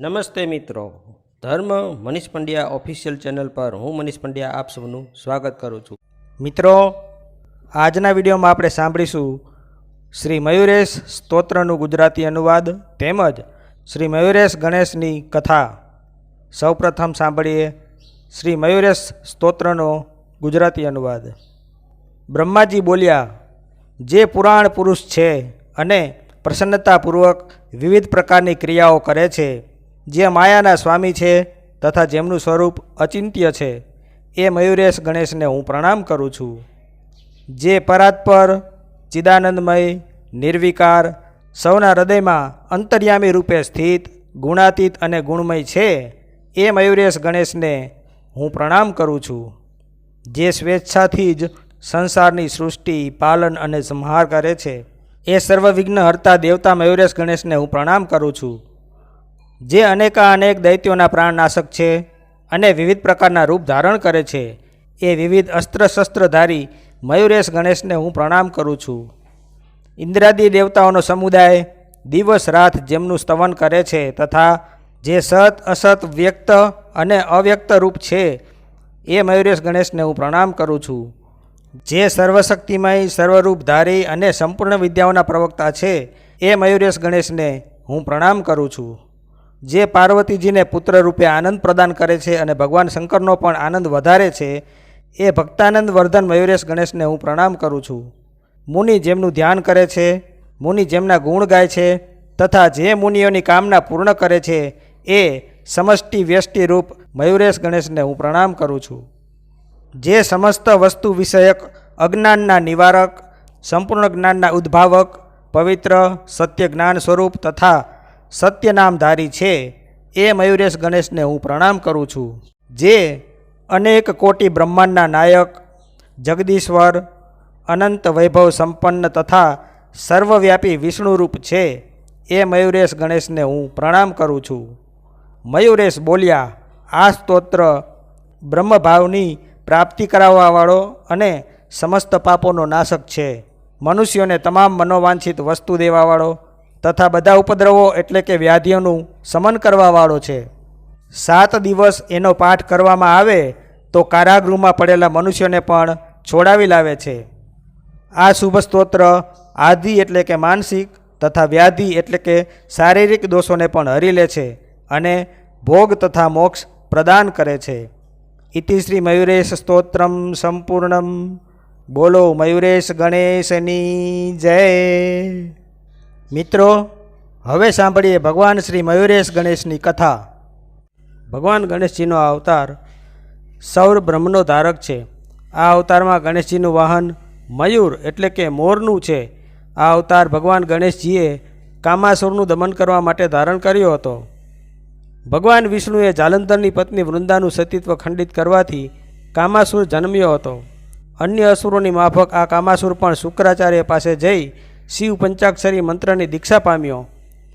નમસ્તે મિત્રો. ધર્મ મનીષ પંડ્યા ઓફિશિયલ ચેનલ પર હું મનીષ પંડ્યા આપ સૌનું સ્વાગત કરું છું. મિત્રો, આજના વિડીયોમાં આપણે સાંભળીશું શ્રી મયુરેશ સ્તોત્રનું ગુજરાતી અનુવાદ તેમજ શ્રી મયુરેશ ગણેશની કથા. સૌપ્રથમ સાંભળીએ શ્રી મયુરેશ સ્તોત્રનો ગુજરાતી અનુવાદ. બ્રહ્માજી બોલ્યા, જે પુરાણ પુરુષ છે અને પ્રસન્નતાપૂર્વક વિવિધ પ્રકારની ક્રિયાઓ કરે છે જે માયાના સ્વામી છે તથા જેમનું સ્વરૂપ અચિંત્ય છે, એ મયુરેશ ગણેશને હું પ્રણામ કરું છું. જે પરાત્પર, ચિદાનંદમય, નિર્વિકાર, સૌના હૃદયમાં અંતર્યામી રૂપે સ્થિત, ગુણાતીત અને ગુણમય છે, એ મયુરેશ ગણેશને હું પ્રણામ કરું છું. જે સ્વેચ્છાથી જ સંસારની સૃષ્ટિ, પાલન અને સંહાર કરે છે, એ સર્વ વિઘ્ન હરતા દેવતા મયુરેશ ગણેશને હું પ્રણામ કરું છું. જે અનેકા અનેક દૈત્યોના પ્રાણનાશક છે અને વિવિધ પ્રકારના રૂપ ધારણ કરે છે, એ વિવિધ અસ્ત્ર શસ્ત્રધારી મયુરેશ ગણેશને હું પ્રણામ કરું છું. ઇન્દ્રાદી દેવતાઓનો સમુદાય દિવસ રાત જેમનું સ્તવન કરે છે તથા જે સત, અસત, વ્યક્ત અને અવ્યક્ત રૂપ છે, એ મયુરેશ ગણેશને હું પ્રણામ કરું છું. જે સર્વશક્તિમય સર્વરૂપધારી અને સંપૂર્ણ વિદ્યાઓના પ્રવક્તા છે, એ મયુરેશ ગણેશને હું પ્રણામ કરું છું. જે પાર્વતીજીને પુત્ર રૂપે આનંદ પ્રદાન કરે છે અને ભગવાન શંકરનો પણ આનંદ વધારે છે, એ ભક્તાનંદ વર્ધન મયુરેશ ગણેશને હું પ્રણામ કરું છું. મુનિ જેમનું ધ્યાન કરે છે, મુનિ જેમના ગુણ ગાય છે, તથા જે મુનિઓની કામના પૂર્ણ કરે છે, એ સમષ્ટિ વ્યષ્ટિ રૂપ મયુરેશ ગણેશને હું પ્રણામ કરું છું. જે સમસ્ત વસ્તુ વિષયક, અજ્ઞાનના નિવારક, સંપૂર્ણ જ્ઞાનના ઉદ્ભાવક, પવિત્ર, સત્ય જ્ઞાન સ્વરૂપ તથા સત્યનામધારી છે, એ મયુરેશ ગણેશને હું પ્રણામ કરું છું. જે અનેક કોટી બ્રહ્માંડના નાયક, જગદીશ્વર, અનંત વૈભવ સંપન્ન તથા સર્વવ્યાપી વિષ્ણુરૂપ છે, એ મયુરેશ ગણેશને હું પ્રણામ કરું છું. મયુરેશ બોલ્યા, આ સ્તોત્ર બ્રહ્મભાવની પ્રાપ્તિ કરાવવાવાળો અને સમસ્ત પાપોનો નાશક છે. મનુષ્યોને તમામ મનોવાંછિત વસ્તુ દેવાવાળો તથા બધા ઉપદ્રવો એટલે કે વ્યાધિઓનું સમન કરવાવાળો છે. સાત દિવસ એનો પાઠ કરવામાં આવે તો કારાગૃહમાં પડેલા મનુષ્યોને પણ છોડાવી લાવે છે. આ શુભ સ્તોત્ર આધિ એટલે કે માનસિક તથા વ્યાધિ એટલે કે શારીરિક દોષોને પણ હરી લે છે અને ભોગ તથા મોક્ષ પ્રદાન કરે છે. ઇતિ શ્રી મયુરેશ સ્તોત્રમ સંપૂર્ણમ. બોલો મયુરેશ ગણેશની જય. મિત્રો, હવે સાંભળીએ ભગવાન શ્રી મયુરેશ ગણેશની કથા. ભગવાન ગણેશજીનો અવતાર સૌર બ્રહ્મનો ધારક છે. આ અવતારમાં ગણેશજીનું વાહન મયુર એટલે કે મોરનું છે. આ અવતાર ભગવાન ગણેશજીએ કામાસુરનું દમન કરવા માટે ધારણ કર્યો હતો. ભગવાન વિષ્ણુએ જાલંધરની પત્ની વૃંદાનું સતીત્વ ખંડિત કરવાથી કામાસુર જન્મ્યો હતો. અન્ય અસુરોની માફક આ કામાસુર પણ શુક્રાચાર્ય પાસે જઈ શિવ પંચાક્ષરી મંત્રની દીક્ષા પામ્યો.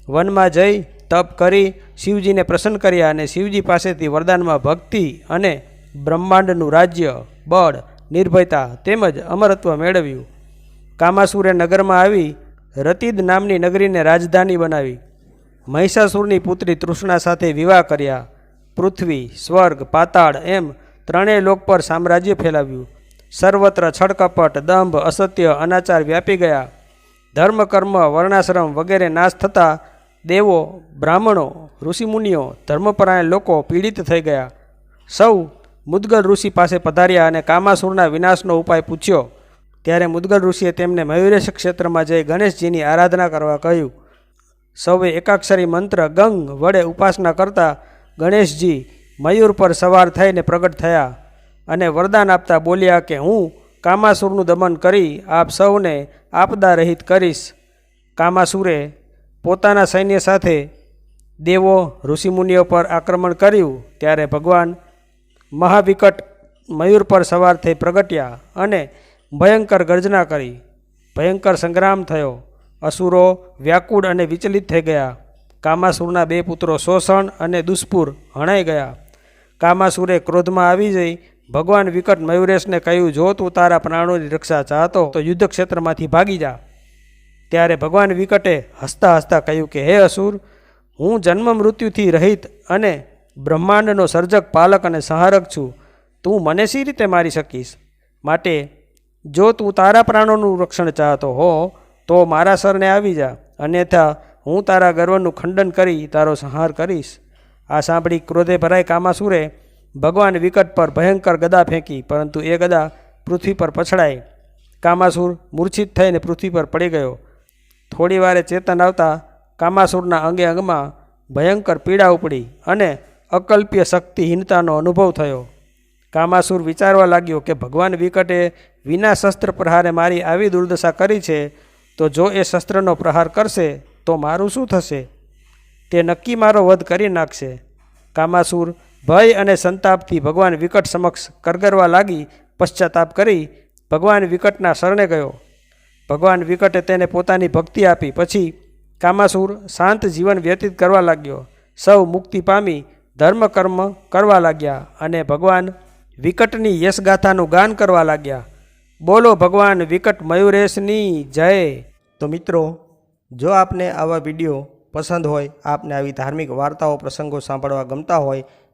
વનમાં જઈ તપ કરી શિવજીને પ્રસન્ન કર્યા અને શિવજી પાસેથી વરદાનમાં ભક્તિ અને બ્રહ્માંડનું રાજ્ય, બળ, નિર્ભયતા તેમજ અમરત્વ મેળવ્યું. કામાસુરે નગરમાં આવી રતિદ નામની નગરીને રાજધાની બનાવી. મહિષાસુરની પુત્રી તૃષ્ણા સાથે વિવાહ કર્યા. પૃથ્વી, સ્વર્ગ, પાતાળ એમ ત્રણેય લોક પર સામ્રાજ્ય ફેલાવ્યું. સર્વત્ર છળકપટ, દંભ, અસત્ય, અનાચાર વ્યાપી ગયા. ધર્મ, કર્મ, વર્ણાશ્રમ વગેરે નાશ થતાં દેવો, બ્રાહ્મણો ઋષિમુનિઓ ધર્મપરાયણ લોકો પીડિત થઈ ગયા. સૌ મુદગલ ઋષિ પાસે પધાર્યા અને કામાસુરના વિનાશનો ઉપાય પૂછ્યો. ત્યારે મુદગલ ઋષિએ તેમને મયુરેશ ક્ષેત્રમાં જઈ ગણેશજીની આરાધના કરવા કહ્યું. સૌએ એકાક્ષરી મંત્ર ગંગ વડે ઉપાસના કરતા ગણેશજી મયુર પર સવાર થઈને પ્રગટ થયા અને વરદાન આપતા બોલ્યા કે હું કામાસુરનું દમન કરી આપ સૌને આપદા રહિત કરીશ. કામાસુરે પોતાના સૈન્ય સાથે દેવો, ઋષિમુનિઓ પર આક્રમણ કર્યું, ત્યારે ભગવાન મહાવિકટ મયુર પર સવાર થઈ પ્રગટ્યા અને ભયંકર ગર્જના કરી. ભયંકર સંગ્રામ થયો. અસુરો વ્યાકુળ અને વિચલિત થઈ ગયા. કામાસુરના બે પુત્રો શોષણ અને દુષ્પુર હણાઈ ગયા. કામાસુરે ક્રોધમાં આવી જઈ ભગવાન વિકટ મયુરેશને કહ્યું, જો તું તારા પ્રાણોની રક્ષા ચાહતો તો યુદ્ધ ક્ષેત્રમાંથી ભાગી જા. ત્યારે ભગવાન વિકટે હસતા હસતા કહ્યું કે, હે અસુર, હું જન્મ મૃત્યુથી રહિત અને બ્રહ્માંડનો સર્જક, પાલક અને સંહારક છું. તું મને સી રીતે મારી શકીશ? માટે જો તું તારા પ્રાણોનું રક્ષણ ચાહતો હો, તો મારા સરને આવી જા. અન્યથા, હું તારા ગર્વનું ખંડન કરી તારો સંહાર કરીશ. આ સાંભળી ક્રોધે ભરાય કામાસુરે ભગવાન વિકટ પર ભયંકર ગદા ફેંકી, પરંતુ એ ગદા પૃથ્વી પર પછડાઈ. કામાસુર મૂર્છિત થઈને પૃથ્વી પર પડી ગયો. થોડી વારે ચેતન આવતા કામાસુરના અંગે અંગમાં ભયંકર પીડા ઉપડી અને અકલ્પ્ય શક્તિહીનતાનો અનુભવ થયો. કામાસુર વિચારવા લાગ્યો કે ભગવાન વિકટે વિના શસ્ત્ર પ્રહારે મારી આવી દુર્દશા કરી છે, તો જો એ શસ્ત્રનો પ્રહાર કરશે, તો મારું શું થશે? તે નક્કી મારો વધ કરી નાખશે. કામાસુર ભય અને સંતાપથી ભગવાન વિકટ સમક્ષ કરગરવા લાગી, પશ્ચાતાપ કરી ભગવાન વિકટના શરણે ગયો. ભગવાન વિકટે તેને પોતાની ભક્તિ આપી, પછી કામાસુર શાંત જીવન વ્યતીત કરવા લાગ્યો. સૌ મુક્તિ પામી ધર્મ કર્મ કરવા લાગ્યા અને ભગવાન વિકટની યશગાથાનું ગાન કરવા લાગ્યા. બોલો ભગવાન વિકટ મયુરેશની જય. તો મિત્રો, જો આપને આવા વીડિયો પસંદ હોય, આપને આવી ધાર્મિક વાર્તાઓ, પ્રસંગો સાંભળવા ગમતા હોય